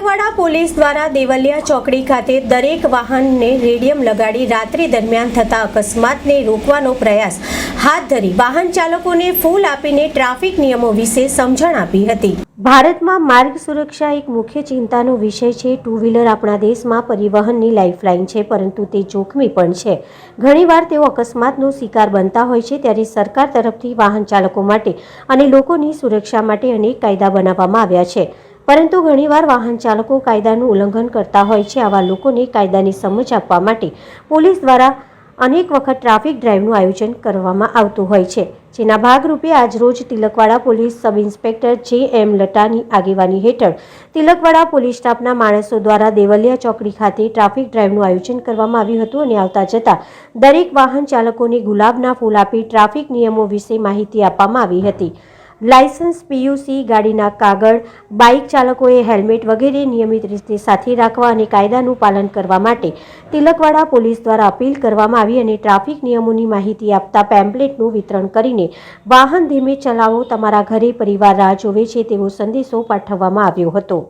Tilakwada police દ્વારા દેવલિયા ચોકડી ખાતે દરેક વાહનને રેડિયમ લગાડી રાત્રિ દરમિયાન થતા અકસ્માતને રોકવાનો પ્રયાસ હાથ ધરી વાહન ચાલકોને ફૂલ આપીને ટ્રાફિક નિયમો વિશે સમજણ આપી હતી. ભારતમાં માર્ગ સુરક્ષા એક મુખ્ય ચિંતાનો વિષય છે. ટુ વ્હીલર આપણા દેશમાં પરિવહનની લાઇફલાઇન છે, પરંતુ તે જોખમી પણ છે. ઘણીવાર તેઓ અકસ્માતનો શિકાર બનતા હોય છે, ત્યારે સરકાર તરફથી વાહન ચાલકો માટે અને લોકોની સુરક્ષા માટે અનેક કાયદા બનાવવામાં આવ્યા છે. પરંતુ ઘણીવાર વાહન ચાલકો કાયદાનું ઉલ્લંઘન કરતા હોય છે. આવા લોકોને કાયદાની સમજ આપવા માટે પોલીસ દ્વારા અનેક વખત ટ્રાફિક ડ્રાઈવનું આયોજન કરવામાં આવતું હોય છે. જેના ભાગરૂપે આજરોજ તિલકવાડા પોલીસ સબ ઇન્સ્પેક્ટર જે એમ લટાની આગેવાની હેઠળ તિલકવાડા પોલીસ સ્ટાફના માણસો દ્વારા દેવલિયા ચોકડી ખાતે ટ્રાફિક ડ્રાઈવનું આયોજન કરવામાં આવ્યું હતું અને આવતા જતા દરેક વાહન ચાલકોને ગુલાબના ફૂલ આપી ટ્રાફિક નિયમો વિશે માહિતી આપવામાં આવી હતી. લાયસન્સ પીયુસી ગાડીના કાગળ, બાઇક ચાલકોએ હેલ્મેટ વગેરે નિયમિત રીતે સાથે રાખવા અને કાયદાનું પાલન કરવા માટે તિલકવાડા પોલીસ દ્વારા અપીલ કરવામાં આવી અને ટ્રાફિક નિયમોની માહિતી આપતા પેમ્પલેટનું વિતરણ કરીને વાહન ધીમે ચલાવો, તમારા ઘરે પરિવાર રાહ જોવે છે તેવો સંદેશો પાઠવવામાં આવ્યો હતો.